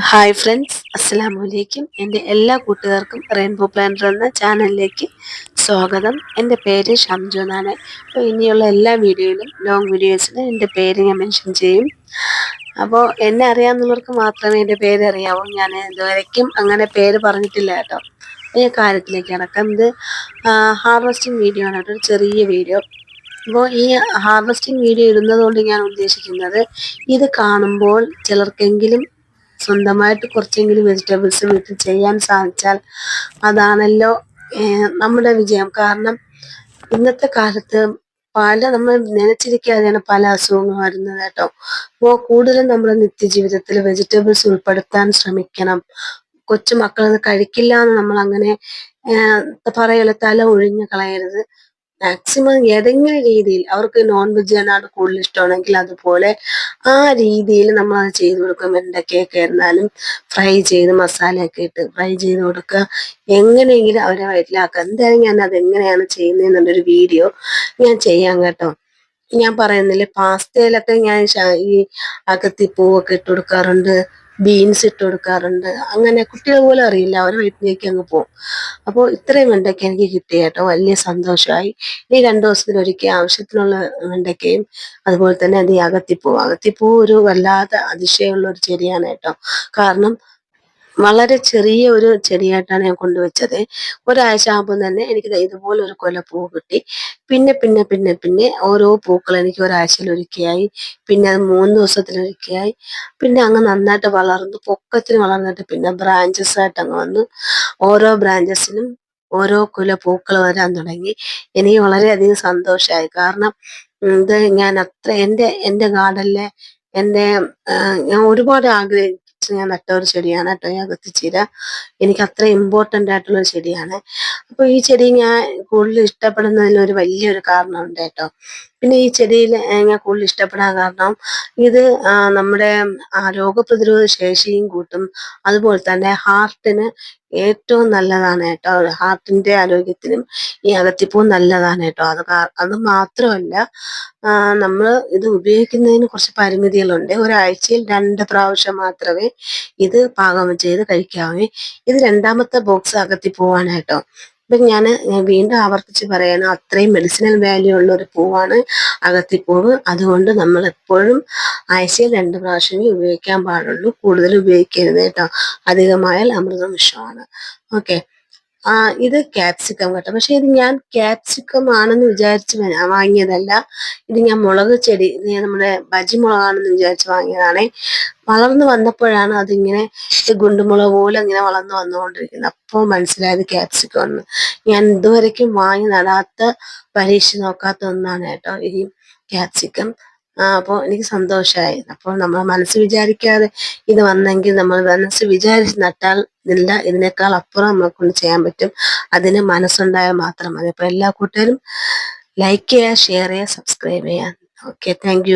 Hi friends അസ്സാം വലൈക്കും എന്റെ എല്ലാ കൂട്ടുകാർക്കും റെയിൻബോ പ്ലാനർ എന്ന ചാനലിലേക്ക് സ്വാഗതം. എന്റെ പേര് ഷംജു എന്നാണ്. അപ്പോൾ ഇനിയുള്ള എല്ലാ വീഡിയോയിലും ലോങ് വീഡിയോസിലും എന്റെ പേര് ഞാൻ മെൻഷൻ ചെയ്യും. അപ്പോൾ എന്നെ അറിയാവുന്നവർക്ക് മാത്രമേ എന്റെ പേര് അറിയാവൂ. ഞാൻ ഇതുവരയ്ക്കും അങ്ങനെ പേര് പറഞ്ഞിട്ടില്ല കേട്ടോ. ഈ കാര്യത്തിലേക്ക് കിടക്കാം. ഇത് ഹാർവസ്റ്റിംഗ് വീഡിയോ ആണ് കേട്ടോ. ഒരു ചെറിയ വീഡിയോ അപ്പോൾ ഈ ഹാർവസ്റ്റിംഗ് വീഡിയോ ഇടുന്നതുകൊണ്ട് ഞാൻ ഉദ്ദേശിക്കുന്നത് ഇത് കാണുമ്പോൾ ചിലർക്കെങ്കിലും സ്വന്തമായിട്ട് കുറച്ചെങ്കിലും വെജിറ്റബിൾസ് വീട്ടിൽ ചെയ്യാൻ സാധിച്ചാൽ അതാണല്ലോ നമ്മുടെ വിജയം. കാരണം ഇന്നത്തെ കാലത്ത് പല നമ്മൾ നനച്ചിരിക്കാതെയാണ് പല അസുഖങ്ങൾ വരുന്നത് കേട്ടോ. അപ്പോൾ കൂടുതലും നമ്മുടെ നിത്യജീവിതത്തിൽ വെജിറ്റബിൾസ് ഉൾപ്പെടുത്താൻ ശ്രമിക്കണം. കൊച്ചു മക്കളത് കഴിക്കില്ല എന്ന് നമ്മൾ അങ്ങനെ പറയല തല ഒഴിഞ്ഞു കളയരുത്. മാക്സിമം ഏതെങ്കിലും രീതിയിൽ അവർക്ക് നോൺ വെജ് ആണ് കൂടുതൽ ഇഷ്ടമാണെങ്കിൽ അതുപോലെ ആ രീതിയിൽ നമ്മൾ അത് ചെയ്ത് കൊടുക്കും. വെണ്ടയ്ക്കൊക്കെ ആയിരുന്നാലും ഫ്രൈ ചെയ്ത് മസാലയൊക്കെ ഇട്ട് ഫ്രൈ ചെയ്ത് കൊടുക്കുക. എങ്ങനെയെങ്കിലും അവരെ വയറ്റിലാക്കുക. എന്തായാലും ഞാൻ അത് എങ്ങനെയാണ് ചെയ്യുന്നതെന്നുള്ളൊരു വീഡിയോ ഞാൻ ചെയ്യാം കേട്ടോ. ഞാൻ പറയുന്നില്ലേ പാസ്തയിലൊക്കെ ഞാൻ ഈ അകത്തി പൂവൊക്കെ ഇട്ട് കൊടുക്കാറുണ്ട് ബീൻസ് ഇട്ട് കൊടുക്കാറുണ്ട്. അങ്ങനെ കുട്ടികൾ പോലും അറിയില്ല. അവർ വീട്ടിലേക്ക് അങ്ങ് പോകും. അപ്പോൾ ഇത്രയും വെണ്ടയ്ക്ക എനിക്ക് കിട്ടി കേട്ടോ. വലിയ സന്തോഷമായി ഈ രണ്ടു ദിവസത്തിലൊരിക്കൽ ആവശ്യത്തിനുള്ള വെണ്ടയ്ക്കയും അതുപോലെ തന്നെ അത് അകത്തിപ്പൂ. അകത്തിപ്പൂ ഒരു വല്ലാത്ത അതിശയമുള്ള ഒരു ചെടിയാണ് കേട്ടോ. കാരണം വളരെ ചെറിയ ഒരു ചെടിയായിട്ടാണ് ഞാൻ കൊണ്ടുവച്ചത്. ഒരാഴ്ച ആകുമ്പോൾ തന്നെ എനിക്ക് ഇതുപോലെ ഒരു കൊല പൂ കിട്ടി. പിന്നെ പിന്നെ പിന്നെ പിന്നെ ഓരോ പൂക്കൾ എനിക്ക് ഒരാഴ്ചയിൽ ഒരുക്കിയായി. പിന്നെ അത് മൂന്ന് ദിവസത്തിലൊരിക്കയായി പിന്നെ അങ്ങ് നന്നായിട്ട് വളർന്നു പൊക്കത്തിന് വളർന്നിട്ട് പിന്നെ ബ്രാഞ്ചസ് ആയിട്ട് അങ്ങ് വന്നു. ഓരോ ബ്രാഞ്ചസിനും ഓരോ കുല പൂക്കൾ വരാൻ തുടങ്ങി. എനിക്ക് വളരെയധികം സന്തോഷമായി കാരണം ഇത് ഞാൻ അത്ര എന്റെ എന്റെ ഗാർഡനിലെ എന്റെ ഞാൻ ഒരുപാട് ആഗ്രഹി ഞാൻ നട്ട ഒരു ചെടിയാണ് കേട്ടോ. ഞാൻ കത്തിച്ചീര എനിക്ക് അത്ര ഇമ്പോർട്ടന്റ് ആയിട്ടുള്ള ഒരു ചെടിയാണ്. അപ്പോൾ ഈ ചെടി ഞാൻ കൂടുതൽ ഇഷ്ടപ്പെടുന്നതിന് ഒരു വലിയൊരു കാരണമുണ്ട് കേട്ടോ. പിന്നെ ഈ ചെടിയിൽ ഞാൻ കൂടുതൽ ഇഷ്ടപ്പെടാൻ കാരണം ഇത് നമ്മുടെ രോഗപ്രതിരോധ ശേഷിയും കൂട്ടും. അതുപോലെ തന്നെ ഹാർട്ടിന് ഏറ്റവും നല്ലതാണ് കേട്ടോ. ഹാർട്ടിന്റെ ആരോഗ്യത്തിനും ഈ അകത്തിപ്പൂ നല്ലതാണ് കേട്ടോ. അത് അത് മാത്രമല്ല നമ്മൾ ഇത് ഉപയോഗിക്കുന്നതിന് കുറച്ച് പരിമിതികളുണ്ട്. ഒരാഴ്ചയിൽ രണ്ട് പ്രാവശ്യം മാത്രമേ ഇത് പാകം ചെയ്ത് കഴിക്കാവൂ. ഇത് രണ്ടാമത്തെ ബോക്സ് അകത്തിപ്പൂവാണ് കേട്ടോ. ഇപ്പം ഞാൻ വീണ്ടും ആവർത്തിച്ച് പറയണം അത്രയും മെഡിസിനൽ വാല്യൂ ഉള്ള ഒരു പൂവാണ് അകത്തിപ്പൂവ്. അതുകൊണ്ട് നമ്മൾ എപ്പോഴും ആഴ്ചയിൽ രണ്ട് പ്രാവശ്യമേ ഉപയോഗിക്കാൻ പാടുള്ളൂ. കൂടുതൽ ഉപയോഗിക്കരുത് കേട്ടോ. അധികമായാൽ അമൃതം വിഷമാണ് ഓക്കെ ഇത് ക്യാപ്സിക്കം കേട്ടോ. പക്ഷെ ഇത് ഞാൻ ക്യാപ്സിക്കം ആണെന്ന് വിചാരിച്ച് വാങ്ങിയതല്ല. ഇത് ഞാൻ മുളക് ചെടി നമ്മുടെ ബജി മുളകാണെന്ന് വിചാരിച്ച് വാങ്ങിയതാണേ. വളർന്നു വന്നപ്പോഴാണ് അതിങ്ങനെ ഗുണ്ടുമുളക് പോലെ ഇങ്ങനെ വളർന്നു വന്നുകൊണ്ടിരിക്കുന്നത്. അപ്പോൾ മനസ്സിലായത് ക്യാപ്സിക്കം എന്ന് ഞാൻ ഇതുവരയ്ക്കും വാങ്ങി നടാത്ത പരീക്ഷ നോക്കാത്ത ഒന്നാണ് കേട്ടോ. ഈ ക്യാപ്സിക്കം അപ്പോൾ എനിക്ക് സന്തോഷമായി അപ്പോൾ നമ്മൾ മനസ്സ് വിചാരിക്കാതെ ഇത് വന്നെങ്കിൽ നമ്മൾ മനസ്സ് വിചാരിച്ച് നട്ടാൽ ഇല്ല ഇതിനേക്കാൾ അപ്പുറം നമ്മളെ കൊണ്ട് ചെയ്യാൻ പറ്റും. അതിന് മനസ്സുണ്ടായാൽ മാത്രം മതി. അപ്പോൾ എല്ലാ കൂട്ടുകാരും ലൈക്ക് ചെയ്യുക ഷെയർ ചെയ്യുക സബ്സ്ക്രൈബ് ചെയ്യുക. Okay thank